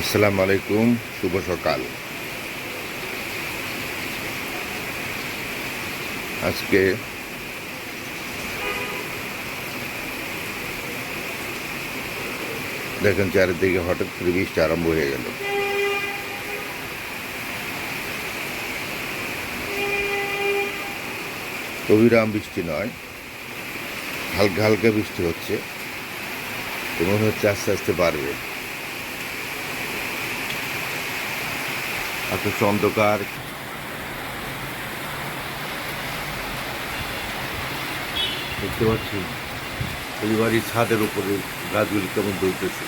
আসসালামু আলাইকুম শুভ সকাল। আজকে দেখেন চারিদিকে হঠাৎ করে বৃষ্টি আরম্ভ হয়ে গেল। অবিরাম বৃষ্টি নয়, হালকা হালকা বৃষ্টি হচ্ছে। মনে হচ্ছে আস্তে আস্তে বাড়বে। আকাশ অন্ধকার দেখতে পাচ্ছি, পরিবারের ছাদের উপরে গাছগুলি কেমন দুলতেছে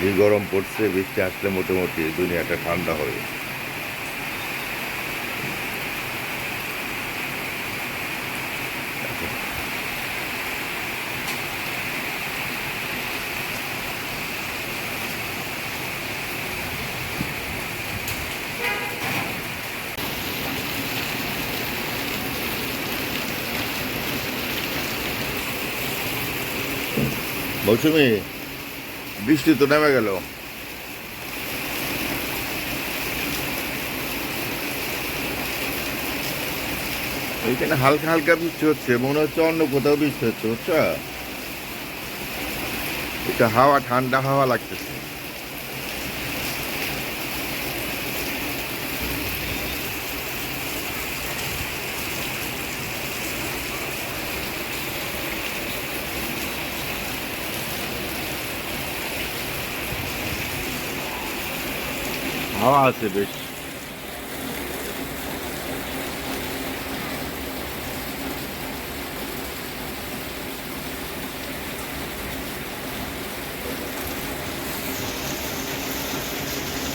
যে গরম পড়ছে, বৃষ্টি আসলে মোটামুটি দুনিয়াটা ঠান্ডা হবে মৌসুমি বৃষ্টি তো নেমে গেল। এইখানে হালকা হালকা বৃষ্টি হচ্ছে, মনে হচ্ছে অন্য কোথাও বৃষ্টি হচ্ছে, বুঝছ? এটা হাওয়া, ঠান্ডা হাওয়া লাগতেছে। হাওয়া আছে বেশ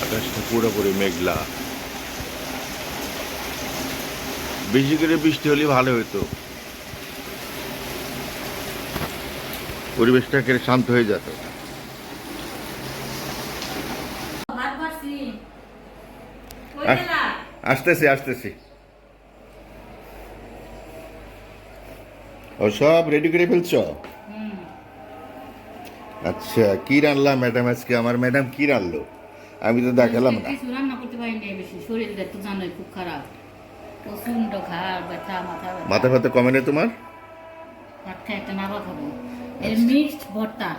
আকাশটা পুরোপুরি মেঘলা। বেশি করে বৃষ্টি হলে ভালো হতো পরিবেশটা শান্ত হয়ে যেত ভাত বাড়ছি কই আহ। গেলা আসতেছি আসতেছি। ও সব রেডি করে ফেলছো? আচ্ছা কি রান্নলাম ম্যাডাম আজকে? আমার ম্যাডাম কি রান্নলো আমি তো দেখালাম না। কিছু রান্না করতে পারি না বেশি। শরীরটা তো জানোই খুব খারাপ। প্রচণ্ড ঘাড় ব্যথা মাথা ব্যথা। মাথা ফাথা কমে না তোমার? ভাত খাই একটা নাড়া খাব। এর মিক্সড ভর্তা।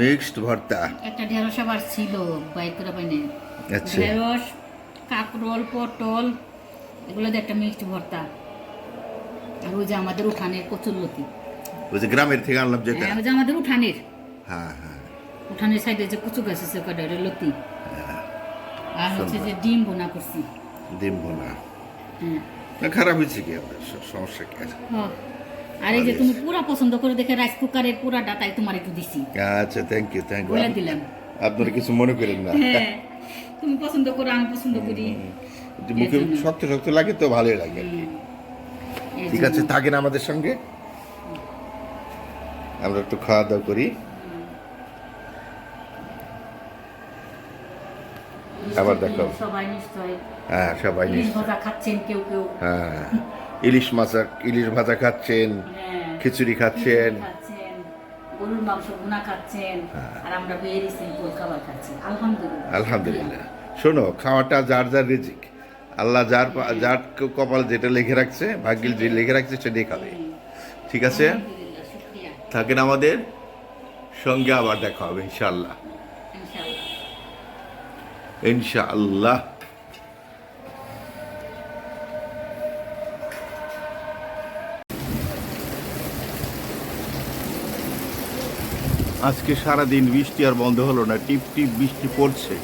মিক্সড ভর্তা। একটা ঢেঁড়স আবার ছিল বাইক করে পাইনি। আচ্ছা। ঢেঁড়স কাকরোল পটল এগুলো দিয়ে একটা মিক্সড ভর্তা। আর ওই যে আমাদের উঠানের কচুরলতি। ওই যে গ্রামের থেকে আনলাম যেটা হ্যাঁ, ওই যে আমাদের উঠানের। হ্যাঁ হ্যাঁ। উঠানের সাইডে যে কচু গাছ আছে ওটা লতি। আর হচ্ছে যে ডিম বোনা করছি। ডিম বোনা হ্যাঁ। খারাপ হয়েছে কি আবার সমস্যা কি। আর এই যে তুমি পুরা পছন্দ করে দেখে রাইস কুকারের পুরাটা তাই তোমার একটু দিছি। আচ্ছা থ্যাংক ইউ থ্যাংক বলে ইউ দিলাম। আপনারা কিছু মনে করেন না। হ্যাঁ। তুমি পছন্দ করো আমি পছন্দ করি। মুখে শক্ত শক্ত লাগে তো ভালোই লাগে। ঠিক। আছে থাকেন আমাদের সঙ্গে। আমরা একটু খাওয়া দাওয়া করি। আবার দেখো। সবাই নিশ্চয় হ্যাঁ সবাই ইলিশ নিশ্চয় ভাজা খাচ্ছেন কেউ কেউ। হ্যাঁ ইলিশ মাছ ইলিশ ভাজা খাচ্ছেন হ্যাঁ। খিচুড়ি খাচ্ছেন। খাচ্ছেন হ্যাঁ। আর আমরা ভেরি সিম্পল খাবার খাচ্ছি। আলহামদুলিল্লাহ। আলহামদুলিল্লাহ। শোনো খাওয়াটা যার যার রিজিক। আল্লাহ যার যার কপাল যেটা লিখে রাখছে ভাগ্যিল যে লিখে রাখছে সেটাই খাবে। ঠিক আছে? থাকেন আমাদের সঙ্গে আবার দেখা হবে ইনশাআল্লাহ। ইনশাআল্লাহ। আজকে সারা দিন বৃষ্টি আর বন্ধ হলো না, টিপ টিপ বৃষ্টি পড়ছে।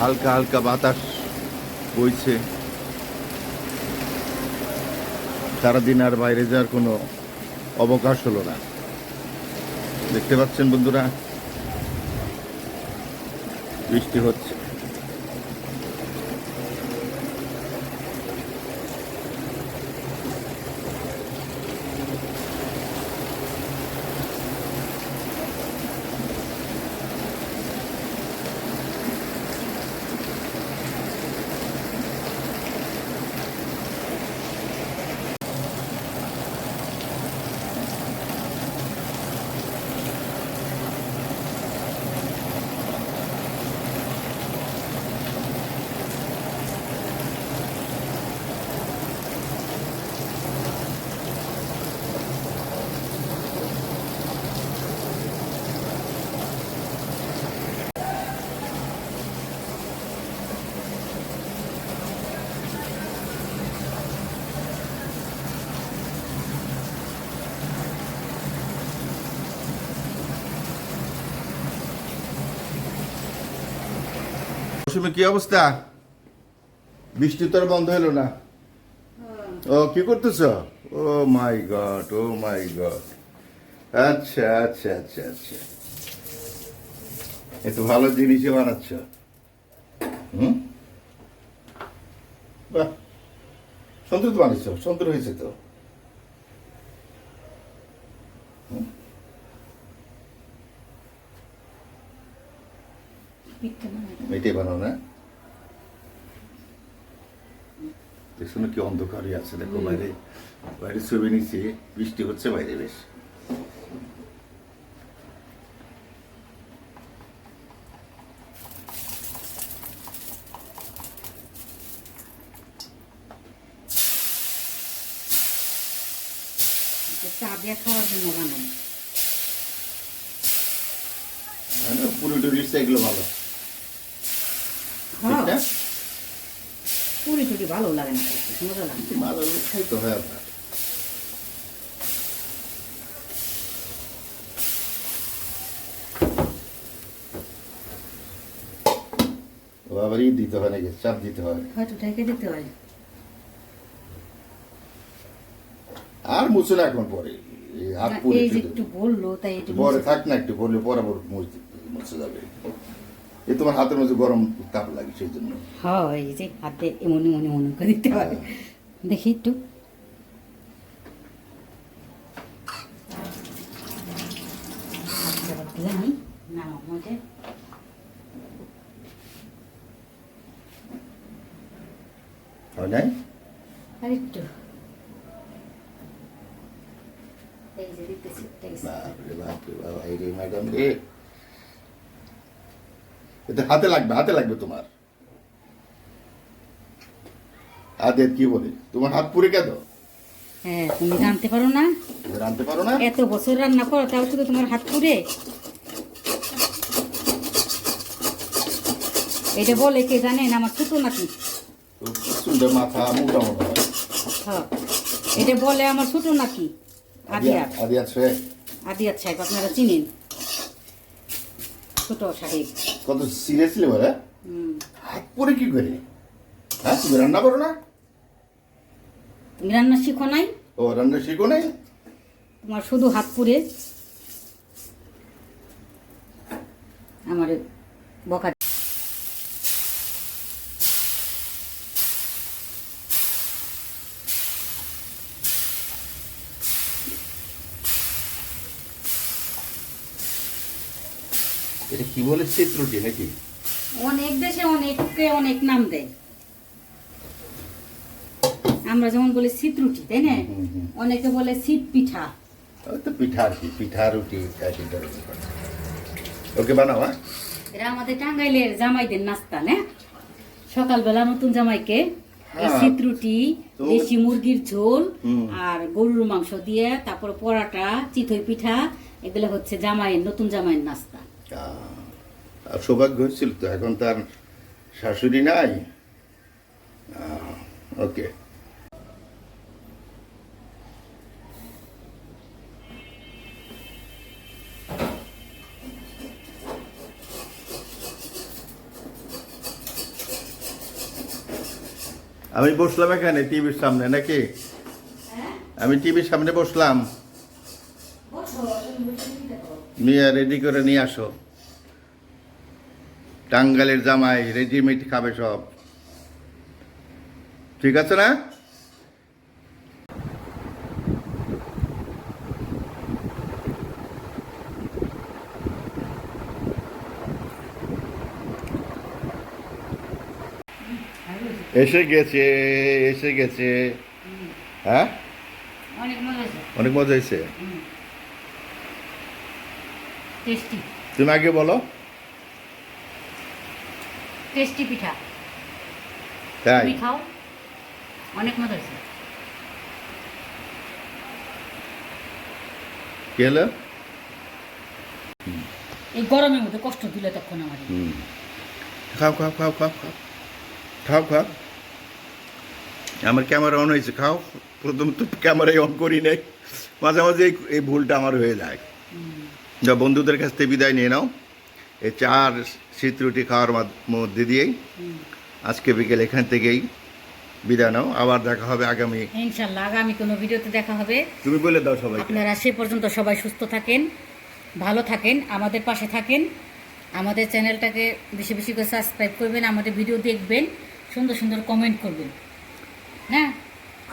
হালকা হালকা বাতাস বইছে। সারাদিন আর বাইরে যাওয়ার কোনো অবকাশ হলো না। দেখতে পাচ্ছেন বন্ধুরা, বৃষ্টি হচ্ছে। মৌসুমী কি অবস্থা? বৃষ্টি তোর বন্ধ হলো না। ও, কি করতেছ? Oh my god, oh my god. আচ্ছা আচ্ছা আচ্ছা আচ্ছা। একটু ভালো জিনিসই বানাচ্ছ। হুম? বাহ। তো বানিয়েছ সুন্দর হয়েছে তো। পিঠটা বানাই দাও। মেটে বানাও না? দেখছ না কি অন্ধকারই আছে দেখো বাইরে। বাইরে ছবি নিচ্ছি বৃষ্টি হচ্ছে বাইরে বেশ। এটা চা দিয়ে খাওয়ার জন্য বানাই হ্যাঁ, পুরো টুরিস্ট এগুলো ভালো ঠিক হ্যাঁ না? টুরি ভালো লাগে না মজা লাগে ভালো খাইতে হয় আপনার। আবার ই দিতে হয় নাকি? চাপ দিতে হয়। হয়তো ঢেকে দিতে হয়। আর মুছে না এখন পরে। হাত একটু বলল তাই পরে থাক না একটু পরলে পরে মুছে যাবে। এ তোমার হাতের মধ্যে গরম তাপ লাগে সেই জন্য হয় এই যে হাতে এমন এমন এমন করে দিতে হবে দেখি একটু। হাতটা না মধ্যে হয় নাই এই যে দিতেছি বাবা এই রে ম্যাডাম রে। এটা হাতে লাগবে হাতে লাগবে তোমার। হাতে কি বলে? তোমার হাত পুড়ে কেন হ্যাঁ তুমি জানতে পারো না? রানতে পারো না? এত বছর রান্না করো তাও শুধু তোমার হাত পুড়ে? এটা বলে কে জানেন আমার ছোট নাকি মাথা মোটা মোটা হ্যাঁ এটা বলে আমার ছোট নাকি আদিয়া আদি আছে আদিয়া সাহেব আপনারা চিনেন। ছোট সাহেব কত সিরিয়াসলি বলে? হাত পরে কি করে? হ্যাঁ তুমি রান্না করো না? তুমি রান্না শিখো নাই? ও রান্না শিখো নাই? তোমার শুধু হাত পুরে আমার বকা এটা কি বলে চিত্রটি নাকি? অনেক দেশে অনেককে অনেক নাম দেয়। আমরা যেমন বলি শীত রুটি তাই না। অনেকে বলে শীত পিঠা। তো পিঠা আর কি পিঠা রুটি ওকে বানাও হ্যাঁ? এটা আমাদের টাঙ্গাইলের জামাইদের নাস্তা না? সকালবেলা নতুন জামাইকে হ্যাঁ। শীত রুটি দেশি মুরগির ঝোল আর গরুর মাংস দিয়ে তারপর পরাটা চিতই পিঠা এগুলো হচ্ছে জামাইয়ের নতুন জামাইয়ের নাস্তা। সৌভাগ্য হয়েছিল তো এখন তার শাশুড়ি নাই। ওকে। আমি বসলাম এখানে টিভির সামনে নাকি? আমি টিভির সামনে বসলাম। নিয়ে রেডি করে নিয়ে আসো। টাঙ্গালের জামাই রেডিমেড খাবে সব। ঠিক আছে না? এসে গেছে এসে গেছে। হ্যাঁ? অনেক মজা হয়েছে। তুমি আগে বলো। টেস্টি পিঠা। তাই? তুমি খাও অনেক মজা হয়েছে। কি হলো? এই গরমের মধ্যে কষ্ট দিলে তখন আমার হুম। খাও খাও খাও খাও খাও। খাও খাও। আমার ক্যামেরা অন হয়েছে খাও। প্রথম তো ক্যামেরাই অন করি নাই। মাঝে মাঝে এই- ভুলটা আমার হয়ে যায়। যা বন্ধুদের কাছ থেকে বিদায় নিয়ে নাও। এই চা আর শীত রুটি খাওয়ার মধ্যে দিয়েই আজকে বিকেল এখান থেকেই বিদায় নাও। আবার দেখা হবে আগামী ইনশাল্লাহ আগামী কোনো ভিডিওতে দেখা হবে। তুমি বলে দাও সবাইকে। আপনারা সে পর্যন্ত সবাই সুস্থ থাকেন ভালো থাকেন আমাদের পাশে থাকেন। আমাদের চ্যানেলটাকে বেশি বেশি করে সাবস্ক্রাইব করবেন আমাদের ভিডিও দেখবেন সুন্দর সুন্দর কমেন্ট করবেন। হ্যাঁ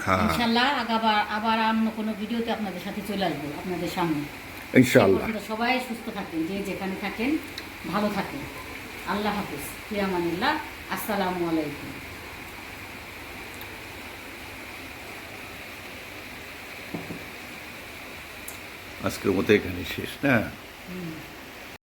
হ্যাঁ। ইনশাল্লাহ আবার আবার অন্য কোনো ভিডিওতে আপনাদের সাথে চলে আসব আপনাদের সামনে। ইনশাল্লাহ। সবাই সুস্থ থাকেন যে যেখানে থাকেন ভালো থাকেন। আল্লাহ হাফিজ। ফিয়ামানিল্লাহ আসসালামু আলাইকুম। আজকের মতো এখানে শেষ না।